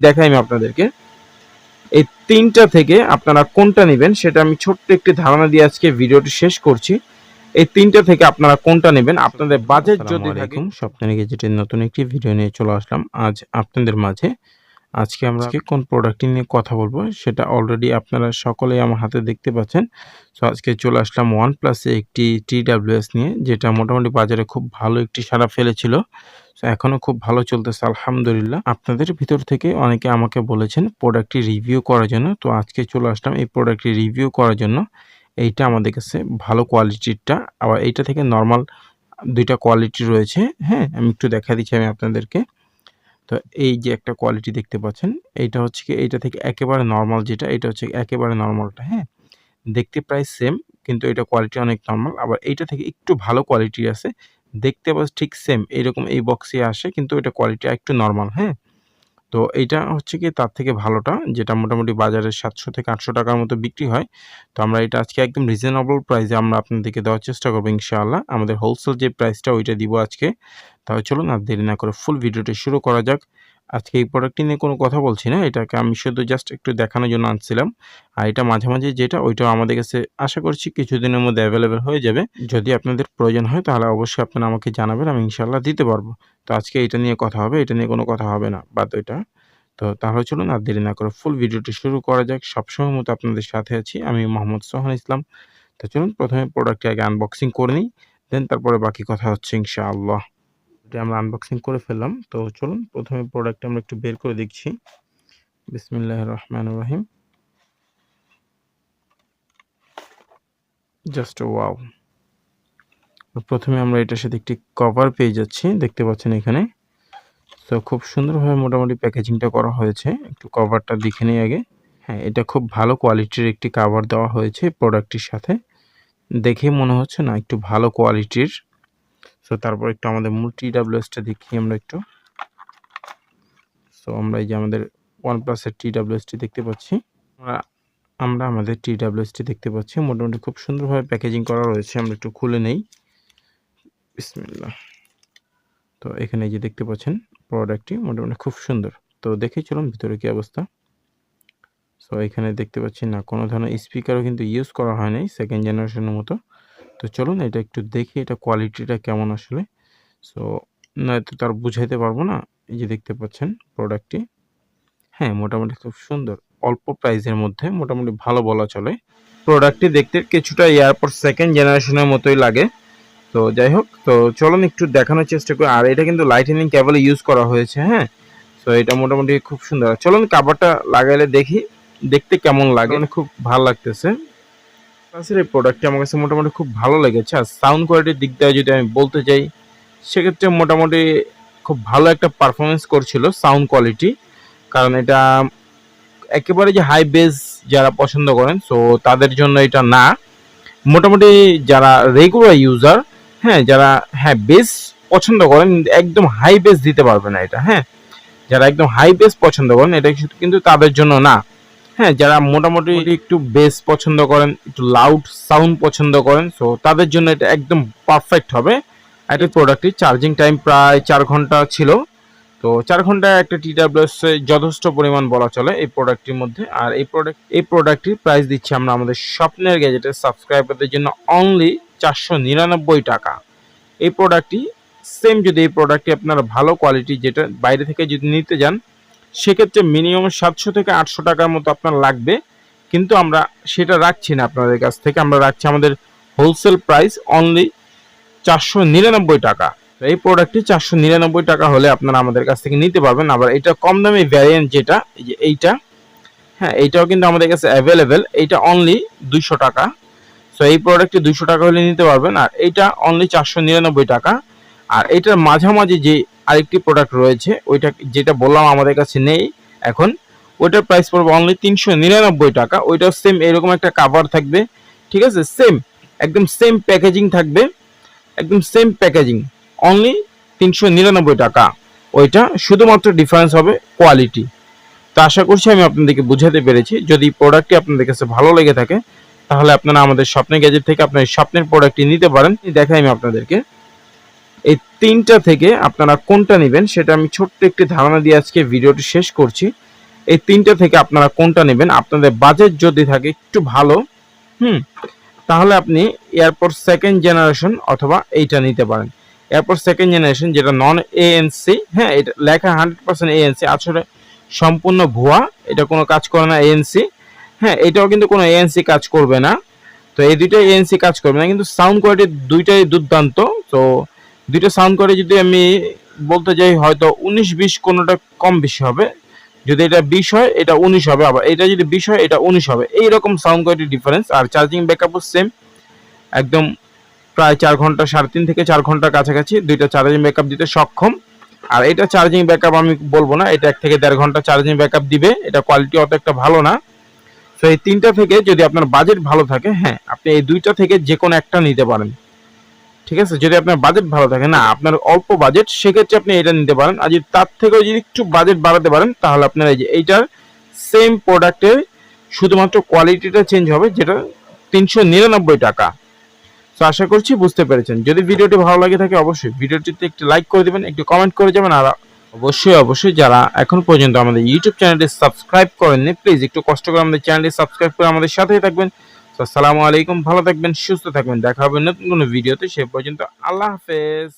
দেখাই আমি আপনাদেরকে। এই তিনটা থেকে আপনারা কোনটা নেবেন সেটা আমি ছোট্ট একটি ধারণা দিয়ে আজকে ভিডিওটি শেষ করছি। এই তিনটা থেকে আপনারা কোনটা নেবেন? আপনাদের বাজেট যদি থাকে সপ্তাহে যেটা নতুন একটি ভিডিও নিয়ে চলে আসলাম। আজ আপনাদের মাঝে আজকে আমরা কোন প্রোডাক্টটি নিয়ে কথা বলব, সেটা অলরেডি আপনারা সকলেই আমার হাতে দেখতে পাচ্ছেন। সো আজকে চলে আসলাম ওয়ান প্লাসে একটি টি ডাব্লিউএস নিয়ে, যেটা মোটামুটি বাজারে খুব ভালো একটি সারা ফেলেছিল। সো এখনও খুব ভালো চলতেছে, আলহামদুলিল্লাহ। আপনাদের ভিতর থেকে অনেকে আমাকে বলেছেন প্রোডাক্টটি রিভিউ করার জন্য। তো, আজকে চলে আসলাম এই প্রোডাক্টটি রিভিউ করার জন্য। এইটা আমাদের কাছে ভালো কোয়ালিটিরটা আবার এইটা থেকে নর্মাল দুইটা কোয়ালিটি রয়েছে। হ্যাঁ আমি একটু দেখা দিচ্ছি আমি আপনাদেরকে। তো এই যে একটা কোয়ালিটি দেখতে পাচ্ছেন, এইটা হচ্ছে কি, এইটা থেকে একেবারে নর্মাল যেটা, এটা হচ্ছে একেবারে নর্মালটা হ্যাঁ? দেখতে প্রায় সেম কিন্তু এটা কোয়ালিটি অনেক নর্মাল আবার এইটা থেকে একটু ভালো কোয়ালিটি আছে, দেখতে পাচ্ছ ঠিক সেম এরকম এই বক্সে আসে, কিন্তু এটা কোয়ালিটি একটু নর্মাল হ্যাঁ? তো এইটা হচ্ছে কি তার থেকে ভালোটা, যেটা মোটামুটি বাজারে সাতশো থেকে আটশো টাকার মতো বিক্রি হয়। তো আমরা এটা আজকে একদম রিজনেবল প্রাইসে আমরা আপনাদেরকে দেওয়ার চেষ্টা করব ইনশাআল্লাহ। আমাদের হোলসেল যে প্রাইসটা ওইটা দিব আজকে। তাহলে চলুন আর দেরি না করে ফুল ভিডিওটি শুরু করা যাক। আজকে এই প্রোডাক্টটি নিয়ে কোনো কথা বলছি না, এটাকে আমি শুধু জাস্ট একটু দেখানোর জন্য আনছিলাম। আর এটা মাঝে মাঝে যেটা, ওইটাও আমাদের কাছে আশা করছি কিছুদিনের মধ্যে অ্যাভেলেবেল হয়ে যাবে। যদি আপনাদের প্রয়োজন হয়, তাহলে অবশ্যই আপনারা আমাকে জানাবেন, আমি ইনশাল্লাহ দিতে পারব। তো আজকে এটা নিয়ে কথা হবে, এটা নিয়ে কোনো কথা হবে না, বাদ ওইটা। তো তাহলে চলুন আর দেরি না করে ফুল ভিডিওটি শুরু করা যাক। সবসময় মতো আপনাদের সাথে আছি, আমি মোহাম্মদ সোহান ইসলাম। তো চলুন প্রথমে প্রোডাক্টটি আগে আনবক্সিং করে নিই, দেন তারপরে বাকি কথা হচ্ছে ইনশাআল্লাহ। এটা আমরা আনবক্সিং করে ফেললাম। তো চলুন, প্রথমে প্রোডাক্টটা আমরা একটু বের করে দেখছি। বিসমিল্লাহ রহমান রহিম। জাস্ট ওয়াও প্রথমে আমরা এটার সাথে একটি কভার পেয়ে যাচ্ছি, দেখতে পাচ্ছেন এখানে। তো খুব সুন্দরভাবে মোটামুটি প্যাকেজিংটা করা হয়েছে। একটু কভারটা দেখে নিই আগে। হ্যাঁ এটা খুব ভালো কোয়ালিটির একটি কভার দেওয়া হয়েছে প্রোডাক্টটির সাথে। দেখে মনে হচ্ছে না একটু ভালো কোয়ালিটির সো তারপর একটু আমাদের মূল টি ডাব্লিউএসটা দেখি আমরা একটু। সো আমরা এই যে আমাদের ওয়ান প্লাসের টি ডাব্লিউএসটি দেখতে পাচ্ছি। আমরা আমরা আমাদের টি ডাব্লিউএসটি দেখতে পাচ্ছি। মোটামুটি খুব সুন্দরভাবে প্যাকেজিং করা রয়েছে। আমরা একটু খুলে নেই। বিসমিল্লাহ। তো, এখানে যে দেখতে পাচ্ছেন প্রোডাক্টটি মোটামুটি খুব সুন্দর। তো, দেখে চলুন ভিতরে কী অবস্থা। সো এখানে দেখতে পাচ্ছি না, কোনো ধরনের স্পিকারও কিন্তু ইউজ করা হয় নাই সেকেন্ড জেনারেশনের মতো। তো চলুন এটা একটু দেখি এটা কোয়ালিটিটা কেমন আসলে। সো নয়তো তার বুঝাইতে পারব না। এই যে দেখতে পাচ্ছেন প্রোডাক্টটি হ্যাঁ মোটামুটি খুব সুন্দর। অল্প প্রাইসের মধ্যে মোটামুটি ভালো বলা চলে। প্রোডাক্টটি দেখতে কিছুটা এয়ারপোর্ট সেকেন্ড জেনারেশনের মতোই লাগে। তো যাই হোক তো চলুন একটু দেখানোর চেষ্টা করি। আর এটা কিন্তু লাইটেনিং কেবল ইউজ করা হয়েছে হ্যাঁ? তো এটা মোটামুটি খুব সুন্দর। চলুন কাভারটা লাগাইলে দেখি দেখতে কেমন লাগে। মানে খুব ভালো লাগতেছে। প্লাসের এই প্রোডাক্টটি আমার কাছে মোটামুটি খুব ভালো লেগেছে। আর সাউন্ড কোয়ালিটির দিক দিয়ে যদি আমি বলতে চাই সেক্ষেত্রে মোটামুটি খুব ভালো একটা পারফরমেন্স করছিল সাউন্ড কোয়ালিটি কারণ এটা একেবারে যে হাই বেস যারা পছন্দ করেন সো তাদের জন্য এটা না। মোটামুটি যারা রেগুলার ইউজার হ্যাঁ যারা হ্যাঁ বেস পছন্দ করেন, একদম হাই বেস দিতে পারবে না এটা হ্যাঁ। যারা একদম হাই বেস পছন্দ করেন, এটা কিন্তু তাদের জন্য না। হ্যাঁ যারা মোটামুটি একটু বেস পছন্দ করেন, একটু লাউড সাউন্ড পছন্দ করেন সো তাদের জন্য এটা একদম পারফেক্ট হবে। একটা প্রোডাক্টটি চার্জিং টাইম প্রায় চার ঘণ্টা ছিল। তো চার ঘণ্টা একটা টি ডাব্লিউএস যথেষ্ট পরিমাণ বলা চলে এই প্রোডাক্টটির মধ্যে। আর এই প্রোডাক্ট এই প্রোডাক্টটির প্রাইস দিচ্ছি আমরা আমাদের স্বপ্নের গ্যাজেটের সাবস্ক্রাইবারদের জন্য অনলি চারশো নিরানব্বই টাকা। এই প্রোডাক্টটি সেম যদি এই প্রোডাক্টটি আপনারা ভালো কোয়ালিটি যেটা বাইরে থেকে যদি নিতে যান সেক্ষেত্রে মিনিমাম সাতশো থেকে আটশো টাকার মতো আপনার লাগবে। কিন্তু আমরা সেটা রাখছি না আপনাদের কাছ থেকে, আমরা রাখছি আমাদের হোলসেল প্রাইস অনলি চারশো নিরানব্বই টাকা। এই প্রোডাক্টটি চারশো নিরানব্বই টাকা হলে আপনারা আমাদের কাছ থেকে নিতে পারবেন। আবার এটা কম দামি ভ্যারিয়েন্ট যেটা, এই যে এইটা হ্যাঁ এইটাও কিন্তু আমাদের কাছে অ্যাভেলেবেল এইটা অনলি দুইশো টাকা। সো এই প্রোডাক্টটি দুইশো টাকা হলে নিতে পারবেন। আর এইটা অনলি চারশো নিরানব্বই টাকা। আর এটার মাঝামাঝি যে আরেকটি প্রোডাক্ট রয়েছে, ওইটা যেটা বললাম আমাদের কাছে নেই এখন। ওইটার প্রাইস পড়বে অনলি তিনশো নিরানব্বই টাকা। ওইটাও সেম এরকম একটা কাভার থাকবে, ঠিক আছে? সেম একদম সেম প্যাকেজিং থাকবে, একদম সেম প্যাকেজিং অনলি তিনশো নিরানব্বই টাকা। ওইটা শুধুমাত্র ডিফারেন্স হবে কোয়ালিটি তো আশা করছি আমি আপনাদেরকে বুঝাতে পেরেছি। যদি প্রোডাক্টটি আপনাদের কাছে ভালো লেগে থাকে, তাহলে আপনারা আমাদের স্বপ্নের গ্যাজেট থেকে আপনার স্বপ্নের প্রোডাক্টটি নিতে পারেন। দেখাই আমি আপনাদেরকে। এই তিনটা থেকে আপনারা কোনটা নেবেন সেটা আমি ছোট্ট একটি ধারণা দিয়ে আজকে ভিডিওটি শেষ করছি। এই তিনটা থেকে আপনারা কোনটা নেবেন? আপনাদের বাজেট যদি থাকে একটু ভালো, হুম, তাহলে আপনি এয়ারপোর্ট সেকেন্ড জেনারেশন অথবা এইটা নিতে পারেন। এয়ারপোর্ট সেকেন্ড জেনারেশন যেটা নন এএনসি হ্যাঁ এটা লেখা হান্ড্রেড পার্সেন্ট এএনসি আসলে সম্পূর্ণ ভুয়া, এটা কোনো কাজ করে না এএনসি হ্যাঁ এটাও কিন্তু কোনো এএনসি কাজ করবে না। তো এই দুইটাই এএনসি কাজ করবে না, কিন্তু সাউন্ড কোয়ালিটি দুইটাই দুর্দান্ত। তো দুইটা সাউন্ড কোয়ালিটি যদি আমি বলতে যাই, হয়তো উনিশ বিশ কোনোটা কম বেশি হবে। যদি এটা বিশ হয়, এটা উনিশ হবে। আবার এটা যদি বিশ হয়, এটা উনিশ হবে। এইরকম সাউন্ড কোয়ালিটি ডিফারেন্স আর চার্জিং ব্যাকআপও সেম একদম প্রায় চার ঘণ্টা, সাড়ে তিন থেকে চার ঘণ্টার কাছাকাছি দুইটা চার্জিং ব্যাকআপ দিতে সক্ষম। আর এটা চার্জিং ব্যাকআপ আমি বলব না, এটা এক থেকে দেড় ঘণ্টা চার্জিং ব্যাকআপ দিবে। এটা কোয়ালিটি অত একটা ভালো না। তো এই তিনটা থেকে যদি আপনার বাজেট ভালো থাকে হ্যাঁ আপনি এই দুইটা থেকে যে কোনো একটা নিতে পারেন। ঠিক আছে? যদি আপনার বাজেট ভালো থাকে, না, আপনার অল্প বাজেট সেক্ষেত্রে আপনি এটা নিতে পারেন। আর যদি তার থেকেও যদি একটু বাজেট বাড়াতে পারেন, তাহলে আপনার এই যে এইটার সেম প্রোডাক্টের শুধুমাত্র কোয়ালিটিটা চেঞ্জ হবে, যেটা তিনশো নিরানব্বই টাকা। তো আশা করছি বুঝতে পেরেছেন। যদি ভিডিওটি ভালো লাগে থাকে, অবশ্যই ভিডিওটিতে একটি লাইক করে দেবেন, একটু কমেন্ট করে যাবেন, আর অবশ্যই অবশ্যই যারা এখন পর্যন্ত আমাদের ইউটিউব চ্যানেলটি সাবস্ক্রাইব করেননি প্লিজ একটু কষ্ট করে আমাদের চ্যানেলটি সাবস্ক্রাইব করে আমাদের সাথেই থাকবেন। আসসালামু আলাইকুম, ভালো থাকবেন, সুস্থ থাকবেন, দেখা হবে নতুন কোনো ভিডিওতে, সে পর্যন্ত আল্লাহ হাফেজ।